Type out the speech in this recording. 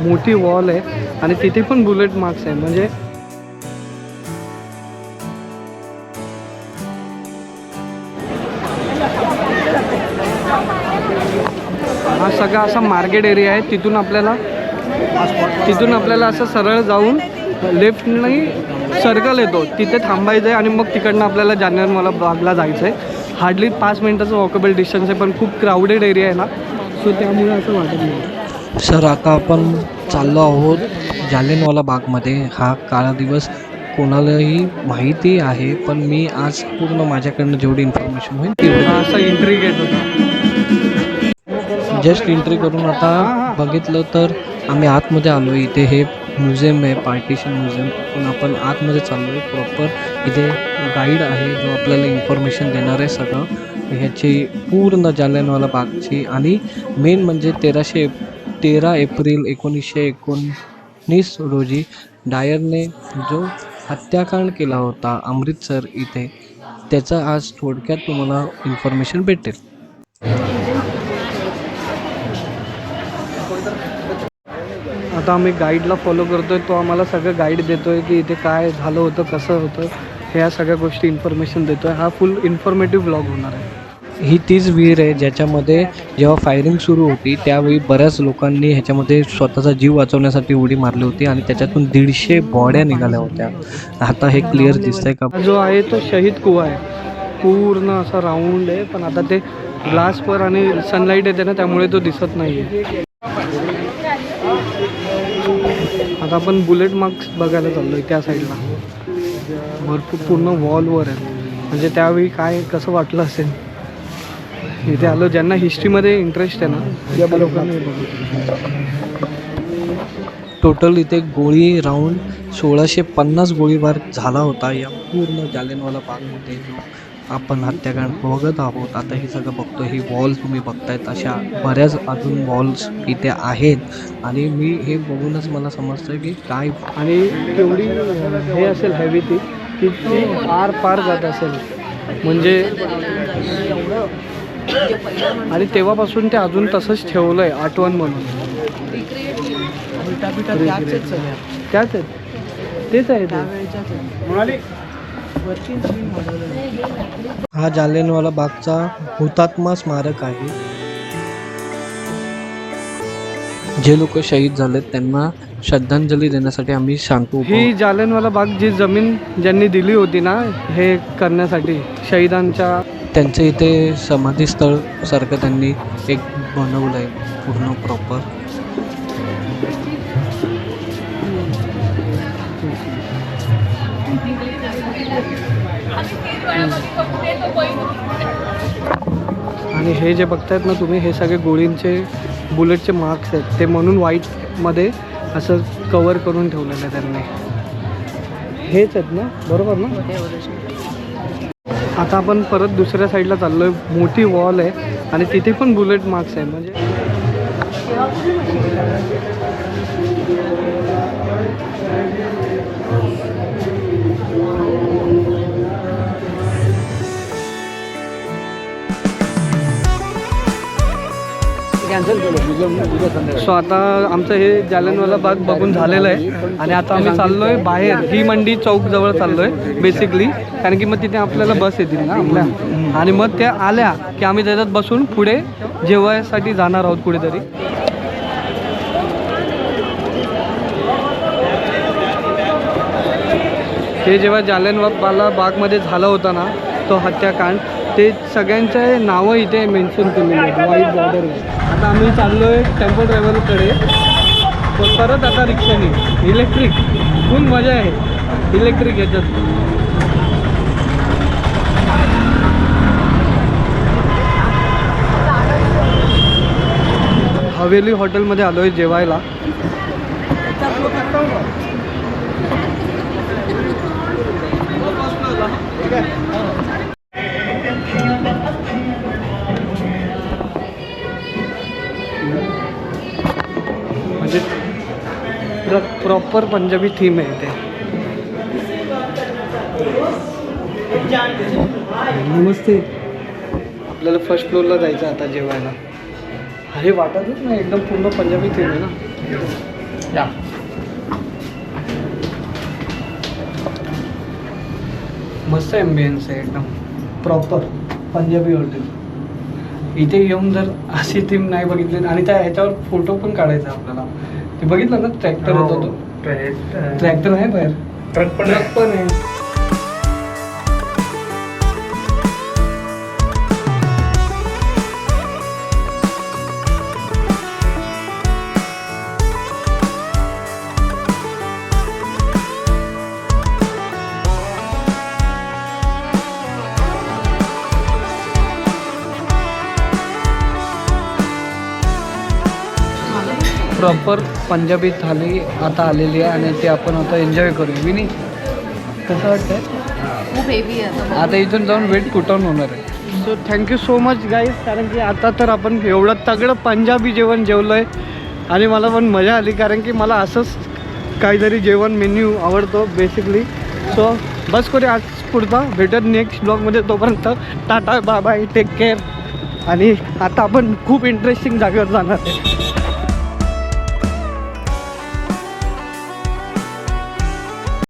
मोठी वॉल आहे आणि तिथे पण बुलेट मार्क्स आहे. म्हणजे हा सगळा असा मार्केट एरिया आहे. तिथून आपल्याला तिथून आपल्याला असं सरळ जाऊन लेफ्टनी सर्कल येतो. तिथे थांबायचं आहे आणि मग तिकडनं आपल्याला जानेवाला बागला जायचं आहे हार्डली पाच मिनटाचं वॉकेबल डिस्टन्स आहे पण खूप क्राऊडेड एरिया आहे ना. सो त्यामुळे असं वाटत नाही. सर आता आपण चाललो आहोत जालियनवाला बागमध्ये. हा काळा दिवस कोणालाही माहिती आहे पण मी आज पूर्ण माझ्याकडनं जेवढी इन्फॉर्मेशन होईल तेवढी. असा एंट्री होता. जस्ट एंट्री करून आता बघितलं तर आम्ही आतमध्ये आलो इथे हे म्युझियम आहे पार्टिशन म्युझियम पण आपण आतमध्ये चाललो आहे प्रॉपर इथे गाईड आहे जो आपल्याला इन्फॉर्मेशन देणार आहे सगळं. ह्याची पूर्ण जालियनवाला बागची. आणि मेन म्हणजे तेराशे तेरा एप्रिल एकोणीसशे एकोणीस रोजी डायरने जो हत्याकांड केला होता अमृतसर इथे त्याचा आज थोडक्यात तुम्हाला इन्फॉर्मेशन भेटेल. आता आम्ही गाईडला फॉलो करतोय तो आम्हाला सगळं गाईड देतोय की इथे काय झालं होतं कसं होतं ह्या सगळ्या गोष्टी इन्फॉर्मेशन देतोय. हा फुल इन्फॉर्मेटिव्ह ब्लॉग होणार आहे. ही तीच विहीर आहे ज्याच्यामध्ये जेव्हा फायरिंग सुरू होती त्यावेळी बऱ्याच लोकांनी ह्याच्यामध्ये स्वतःचा जीव वाचवण्यासाठी उडी मारली होती आणि त्याच्यातून दीडशे बॉड्या निघाल्या होत्या. आता हे क्लिअर दिसतंय का? जो आहे तो शहीद कुवा आहे. पूर्ण असा राऊंड आहे पण आता ते ग्लासवर आणि सनलाईट येते ना त्यामुळे तो दिसत नाही आहे आता आपण बुलेट मार्क्स बघायला चाललो आहे त्या साईडला भरपूर पूर्ण वॉलवर आहे. म्हणजे त्यावेळी काय कसं वाटलं असेल? इथे आलो ज्यांना हिस्ट्रीमध्ये इंटरेस्ट आहे ना त्या लोकांना टोटल इथे गोळी राऊंड सोळाशे पन्नास गोळीबार झाला होता. या पूर्ण जालियनवाला बागमध्ये जो आपण हत्याकांड बघत आहोत आता हे सगळं बघतो ही वॉल तुम्ही बघतायत अशा बऱ्याच अजून वॉल्स इथे आहेत. आणि मी हे बघूनच मला समजतं की काय आणि केवढी हे असेल हेवी ती की ती पार पार जात असेल. म्हणजे आणि तेव्हापासून ते अजून तसंच ठेवलं आहे आठवण म्हणून. त्याच आहेत. तेच आहे ते. हा जालियनवाला बागचा हुतात्मा स्मारक आहे. जे लोक शहीद झालेत त्यांना श्रद्धांजली देण्यासाठी आम्ही शांत उभो ही जालियनवाला बाग जी जमीन ज्यांनी दिली होती ना हे करण्यासाठी शहीदांच्या त्यांचं इथे समाधीस्थळ सारखं त्यांनी एक बनवलं आहे पूर्ण प्रॉपर आणि हे जे बघतायत ना तुम्ही हे सगळे गोळींचे बुलेटचे मार्क्स आहेत. ते म्हणून व्हाईटमध्ये असं कवर करून ठेवलेलं आहे त्यांनी. हेच आहेत ना? बरोबर ना? आता आपण परत दुसऱ्या साईडला चाललो आहे मोठी वॉल आहे आणि तिथे पण बुलेट मार्क्स आहे. म्हणजे सो आता आमचं हे जालनवाला बाग बघून झालेलं आहे. आणि आता आम्ही चाललोय बाहेर. ही मंडी चौक जवळ चाललोय बेसिकली कारण की मग तिथे आपल्याला बस येतील ना आपल्या. आणि मग त्या आल्या की आम्ही त्याच्यात बसून पुढे जेवायसाठी जाणार आहोत कुठेतरी. ते जेव्हा जालियनवाला बागमध्ये झालं होतं ना तो हत्याकांड ते सगळ्यांचे नावं इथे मेन्शन केलेली आहेत व्हाईट बॉर्डरवर आता आम्ही चाललो आहे टेम्पो ड्रायव्हरकडे पण परत आता रिक्षाने इलेक्ट्रिक फुल मजा आहे. इलेक्ट्रिक याच्यात. हवेली हॉटेलमध्ये आलो आहे जेवायला. म्हणजे प्रॉपर पंजाबी थीम आहे इथे नमस्ते. आपल्याला फर्स्ट फ्लोअरला जायचं आता जेवायला. अरे वाटतच नाही एकदम पूर्ण पंजाबी थीम आहे ना. या. मस्त एम्बियन्स आहे एकदम. प्रॉपर पंजाबी हॉटेल इथे येऊन जर अशी थीम नाही बघितली आणि त्या ह्याच्यावर फोटो पण काढायचा आपल्याला. ते बघितलं ना ट्रॅक्टर होता. तो ट्रॅक्टर आहे बाहेर. ट्रक पण ट्रक पण आहे. प्रॉपर पंजाबी थाली आता आलेली आहे आणि ते आपण आता एन्जॉय करूया. विनी कसं वाटतंय? खूप हेवी आहे. आता इथून जाऊन वेट कुटाऊन होणार आहे. So thank you so much guys कारण की आता तर आपण एवढं तगडं पंजाबी जेवण जेवलं आहे आणि मला पण मजा आली. कारण की मला असंच काहीतरी जेवण मेन्यू आवडतो बेसिकली सो बस करू आज पुढचा. भेटत नेक्स्ट ब्लॉगमध्ये तोपर्यंत tata bye bye take care आणि आता आपण खूप इंटरेस्टिंग जागेवर जाणार आहे.